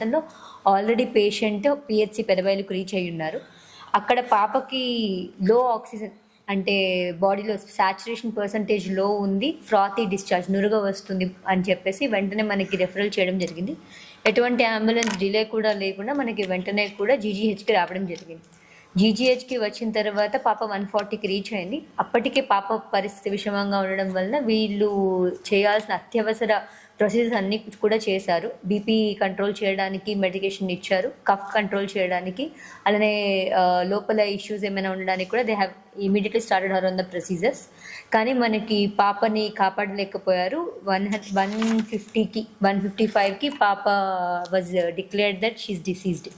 ప్రాంతంలో already patient PHC పెదబయలుకు reach అయి ఉన్నారు. అక్కడ పాపకి లో ఆక్సిజన్ అంటే బాడీలో సాచురేషన్ పర్సంటేజ్లో ఉంది ఫ్రాతీ డిశ్చార్జ్ నురుగ వస్తుంది అని చెప్పేసి వెంటనే మనకి రెఫరల్ చేయడం జరిగింది. ఎటువంటి అంబులెన్స్ డిలే కూడా లేకుండా మనకి వెంటనే కూడా జీజీహెచ్కి రావడం జరిగింది. జీజీహెచ్కి వచ్చిన తర్వాత పాప వన్ ఫార్టీకి రీచ్ అయింది. అప్పటికే పాప పరిస్థితి విషమంగా ఉండడం వలన వీళ్ళు చేయాల్సిన అత్యవసర ప్రొసీజర్స్ అన్నీ కూడా చేశారు. బీపీ కంట్రోల్ చేయడానికి మెడికేషన్ ఇచ్చారు. కఫ్ కంట్రోల్ చేయడానికి అలానే లోపల ఇష్యూస్ ఏమైనా ఉండడానికి కూడా they have immediately started her on the procedures కానీ మనకి పాపని కాపాడలేకపోయారు. వన్ వన్ ఫిఫ్టీకి వన్ ఫిఫ్టీ ఫైవ్కి పాప was declared that she deceased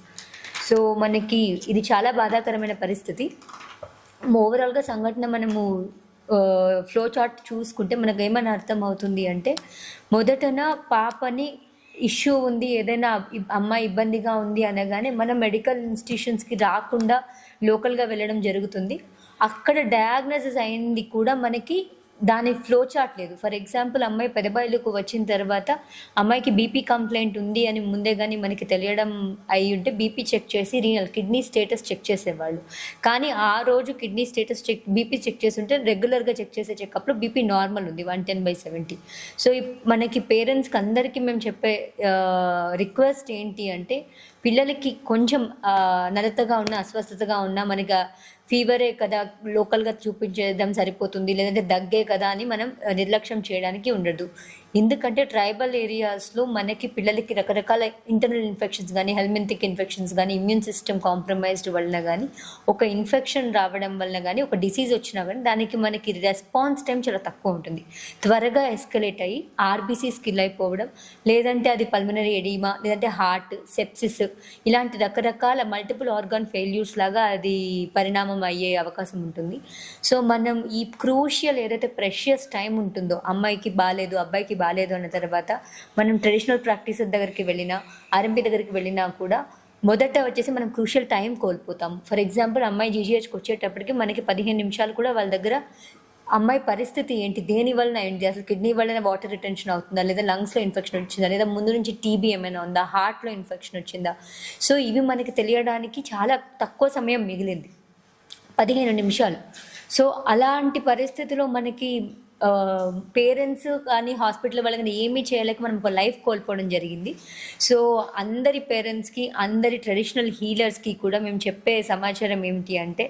so మనకి ఇది చాలా బాధాకరమైన పరిస్థితి. ఓవరాల్గా సంఘటన మనము ఫ్లో చార్ట్ చూసుకుంటే మనకు ఏమైనా అర్థమవుతుంది అంటే మొదటన పాపని ఇష్యూ ఉంది ఏదైనా అమ్మాయి ఇబ్బందిగా ఉంది అనగానే మనం మెడికల్ ఇన్స్టిట్యూషన్స్కి రాకుండా లోకల్గా వెళ్ళడం జరుగుతుంది. అక్కడ డయాగ్నోసిస్ అయింది కూడా మనకి దాని ఫ్లో చార్ట్ లేదు. ఫర్ ఎగ్జాంపుల్ అమ్మాయి పెదబాయిలకు వచ్చిన తర్వాత అమ్మాయికి బీపీ కంప్లైంట్ ఉంది అని ముందే కానీ మనకి తెలియడం అయి ఉంటే బీపీ చెక్ చేసి రీనల్ కిడ్నీ స్టేటస్ చెక్ చేసేవాళ్ళు. కానీ ఆ రోజు kidney status check BP check చేస్తుంటే రెగ్యులర్గా చెక్ చేసే చెకప్లో బీపీ నార్మల్ ఉంది one ten by seventy so మనకి పేరెంట్స్కి అందరికీ మేము చెప్పే రిక్వెస్ట్ ఏంటి అంటే పిల్లలకి కొంచెం నలతగా ఉన్న అస్వస్థతగా ఉన్న మనకి ఫీవరే కదా లోకల్గా చూపించేద్దాం సరిపోతుంది లేదంటే దగ్గే కదా అని మనం నిర్లక్ష్యం చేయడానికి ఉండదు. ఎందుకంటే ట్రైబల్ ఏరియాస్లో మనకి పిల్లలకి రకరకాల ఇంటర్నల్ ఇన్ఫెక్షన్స్ కానీ హెల్మెంతిక్ ఇన్ఫెక్షన్స్ కానీ ఇమ్యూన్ సిస్టమ్ కాంప్రమైజ్డ్ వలన కానీ ఒక ఇన్ఫెక్షన్ రావడం వలన కానీ ఒక డిసీజ్ వచ్చినా కానీ దానికి మనకి రెస్పాన్స్ టైం చాలా తక్కువ ఉంటుంది. త్వరగా ఎస్కలేట్ అయ్యి ఆర్బీసీ స్కిల్ అయిపోవడం లేదంటే అది పల్మనరీ ఎడీమా లేదంటే హార్ట్ సెప్సిస్ ఇలాంటి రకరకాల మల్టిపుల్ ఆర్గాన్ ఫెయిల్యూర్స్ లాగా అది పరిణామం అయ్యే అవకాశం ఉంటుంది. సో మనం ఈ క్రూషియల్ ఏదైతే ప్రెషియస్ టైం ఉంటుందో అమ్మాయికి బాగాలేదు అబ్బాయికి బాగాలేదు అన్న తర్వాత మనం ట్రెడిషనల్ ప్రాక్టీస్ దగ్గరికి వెళ్ళినా ఆర్ఎంపీ దగ్గరికి వెళ్ళినా కూడా మొదట వచ్చేసి మనం క్రూషియల్ టైం కోల్పోతాం. ఫర్ ఎగ్జాంపుల్ అమ్మాయి జీజీహెచ్కి వచ్చేటప్పటికి మనకి పదిహేను నిమిషాలు కూడా వాళ్ళ దగ్గర అమ్మాయి పరిస్థితి ఏంటి? దేని వలన ఏంటి? అసలు కిడ్నీ వలన వాటర్ రిటెన్షన్ అవుతుందా? లేదా లంగ్స్లో ఇన్ఫెక్షన్ వచ్చిందా? లేదా ముందు నుంచి టీబీ ఏమైనా ఉందా? హార్ట్లో ఇన్ఫెక్షన్ వచ్చిందా? సో ఇవి మనకి తెలియడానికి చాలా తక్కువ సమయం మిగిలింది. పదిహేను నిమిషాలు. సో అలాంటి పరిస్థితిలో మనకి Um, పేరెంట్స్ కానీ హాస్పిటల్ వాళ్ళని ఏమీ చేయలేక మనం ఒక లైఫ్ కోల్పోవడం జరిగింది. సో అందరి పేరెంట్స్కి అందరి ట్రెడిషనల్ హీలర్స్కి కూడా మేము చెప్పే సమాచారం ఏమిటి అంటే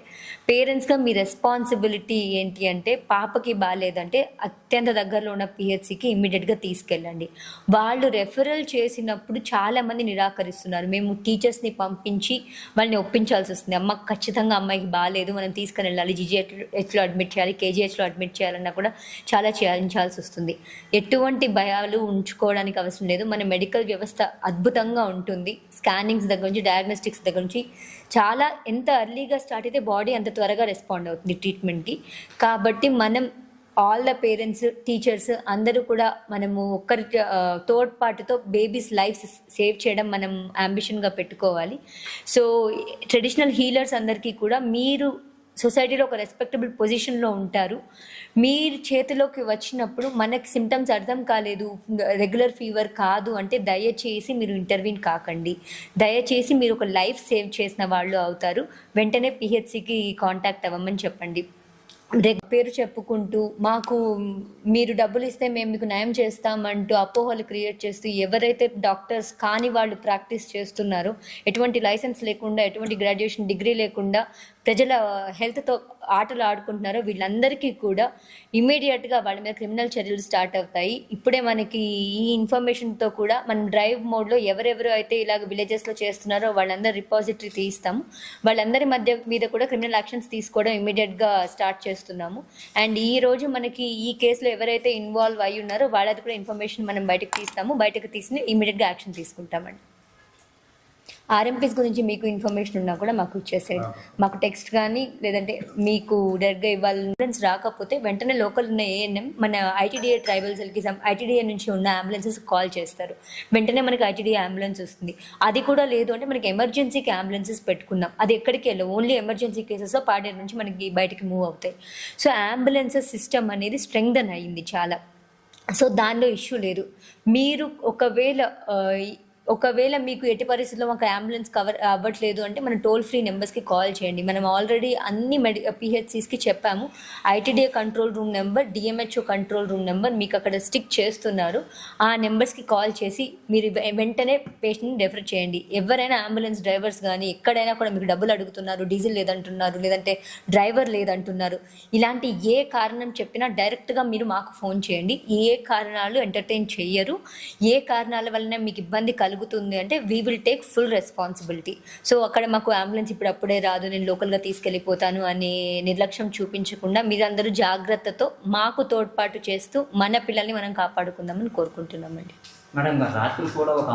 పేరెంట్స్గా మీ రెస్పాన్సిబిలిటీ ఏంటి అంటే పాపకి బాగాలేదంటే అత్యంత దగ్గరలో ఉన్న పిహెచ్సికి ఇమ్మీడియట్గా తీసుకెళ్ళండి. వాళ్ళు రెఫరల్ చేసినప్పుడు చాలామంది నిరాకరిస్తున్నారు. మేము టీచర్స్ని పంపించి వాళ్ళని ఒప్పించాల్సి వస్తుంది. అమ్మ ఖచ్చితంగా అమ్మాయికి బాగాలేదు. మనం తీసుకుని వెళ్ళాలి. జీజీహెచ్లో అడ్మిట్ చేయాలి కేజీహెచ్లో అడ్మిట్ చేయాలన్నా కూడా చాలా చేయించాల్సి వస్తుంది. ఎటువంటి భయాలు ఉంచుకోవడానికి అవసరం లేదు. మన మెడికల్ వ్యవస్థ అద్భుతంగా ఉంటుంది. స్కానింగ్స్ దగ్గర నుంచి డయాగ్నోస్టిక్స్ దగ్గర నుంచి చాలా ఎంత అర్లీగా స్టార్ట్ అయితే బాడీ అంత త్వరగా రెస్పాండ్ అవుతుంది ట్రీట్మెంట్కి కాబట్టి మనం ఆల్ ద పేరెంట్స్ టీచర్స్ అందరూ కూడా మనము ఒక్కరి తోడ్పాటుతో బేబీస్ లైఫ్స్ సేవ్ చేయడం మనం అంబిషన్గా పెట్టుకోవాలి. సో ట్రెడిషనల్ హీలర్స్ అందరికీ కూడా మీరు సొసైటీలో ఒక రెస్పెక్టబుల్ పొజిషన్లో ఉంటారు. మీరు చేతిలోకి వచ్చినప్పుడు మనకి సిమ్టమ్స్ అర్థం కాలేదు రెగ్యులర్ ఫీవర్ కాదు అంటే దయచేసి మీరు ఇంటర్వ్యూన్ కాకండి. దయచేసి మీరు ఒక లైఫ్ సేవ్ చేసిన వాళ్ళు అవుతారు. వెంటనే పిహెచ్సికి కాంటాక్ట్ అవ్వమని చెప్పండి. పేరు చెప్పుకుంటూ మాకు మీరు డబ్బులు ఇస్తే మేము మీకు న్యాయం చేస్తామంటూ అపోహలు క్రియేట్ చేస్తూ ఎవరైతే డాక్టర్స్ కాని వాళ్ళు ప్రాక్టీస్ చేస్తున్నారో ఎటువంటి లైసెన్స్ లేకుండా ఎటువంటి గ్రాడ్యుయేషన్ డిగ్రీ లేకుండా ప్రజల హెల్త్తో ఆటలు ఆడుకుంటున్నారో వీళ్ళందరికీ కూడా ఇమీడియట్గా వాళ్ళ మీద క్రిమినల్ చర్యలు స్టార్ట్ అవుతాయి. ఇప్పుడే మనకి ఈ ఇన్ఫర్మేషన్తో కూడా మనం డ్రైవ్ మోడ్లో ఎవరెవరు అయితే ఇలాగ విలేజెస్లో చేస్తున్నారో వాళ్ళందరూ రిపాజిటరీ తీస్తాము. వాళ్ళందరి మధ్య మీద కూడా క్రిమినల్ యాక్షన్స్ తీసుకోవడం ఇమీడియట్గా స్టార్ట్ చేస్తున్నాము. అండ్ ఈ రోజు మనకి ఈ కేసులో ఎవరైతే ఇన్వాల్వ్ అయి ఉన్నారో వాళ్ళది కూడా ఇన్ఫర్మేషన్ మనం బయటకు తీస్తాము. బయటకు తీసి ఇమీడియట్గా యాక్షన్ తీసుకుంటామండి. ఆర్ఎంపీస్ గురించి మీకు ఇన్ఫర్మేషన్ ఉన్నా కూడా మాకు ఇచ్చేసేయండి. మాకు టెక్స్ట్ కానీ లేదంటే మీకు డైరెక్ట్గా ఇవ్వాలి అంబులెన్స్ రాకపోతే వెంటనే లోకల్ ఉన్న ఏఎన్ఎం మన ఐటీడీఏ ట్రైబల్ సెల్కి ఐటీడీఏ నుంచి ఉన్న అంబులెన్సెస్ కాల్ చేస్తారు. వెంటనే మనకి ఐటీడీఏ అంబులెన్స్ వస్తుంది. అది కూడా లేదు అంటే మనకి ఎమర్జెన్సీకి అంబులెన్సెస్ పెట్టుకున్నాం అది ఎక్కడికి వెళ్ళవు. ఓన్లీ ఎమర్జెన్సీ కేసెస్లో పాడేరు నుంచి మనకి బయటికి మూవ్ అవుతాయి. సో అంబులెన్సెస్ సిస్టమ్ అనేది స్ట్రెంగ్దన్ అయ్యింది చాలా. సో దానిలో ఇష్యూ లేదు. మీరు ఒకవేళ ఒకవేళ మీకు ఎట్టి పరిస్థితుల్లో మాకు అంబులెన్స్ కవర్ అవ్వట్లేదు అంటే మన టోల్ ఫ్రీ నెంబర్స్కి కాల్ చేయండి. మనం ఆల్రెడీ అన్ని మెడి పిహెచ్సిస్కి చెప్పాము. ITDA control room number DMHO control room number మీకు అక్కడ స్టిక్ చేస్తున్నారు. ఆ నెంబర్స్కి కాల్ చేసి మీరు వెంటనే పేషెంట్ని రెఫర్ చేయండి. ఎవరైనా అంబులెన్స్ డ్రైవర్స్ కానీ ఎక్కడైనా కూడా మీకు డబ్బులు అడుగుతున్నారు డీజిల్ లేదంటున్నారు లేదంటే డ్రైవర్ లేదంటున్నారు. ఇలాంటి ఏ కారణం చెప్పినా డైరెక్ట్గా మీరు మాకు ఫోన్ చేయండి. ఏ కారణాలు ఎంటర్టైన్ చేయరు ఏ కారణాల వలన మీకు ఇబ్బంది కలుగుతుంది అంటే we will take full responsibility so అక్కడ మాకు అంబులెన్స్ ఇప్పుడు అప్పుడే రాదు నేను లోకల్గా తీసుకెళ్ళిపోతాను అనే నిర్లక్ష్యం చూపించకుండా మీరందరూ జాగ్రత్తతో మాకు తోడ్పాటు చేస్తూ మన పిల్లల్ని మనం కాపాడుకుందామని కోరుకుంటున్నామండి. మేడం రాత్రి కూడా ఒక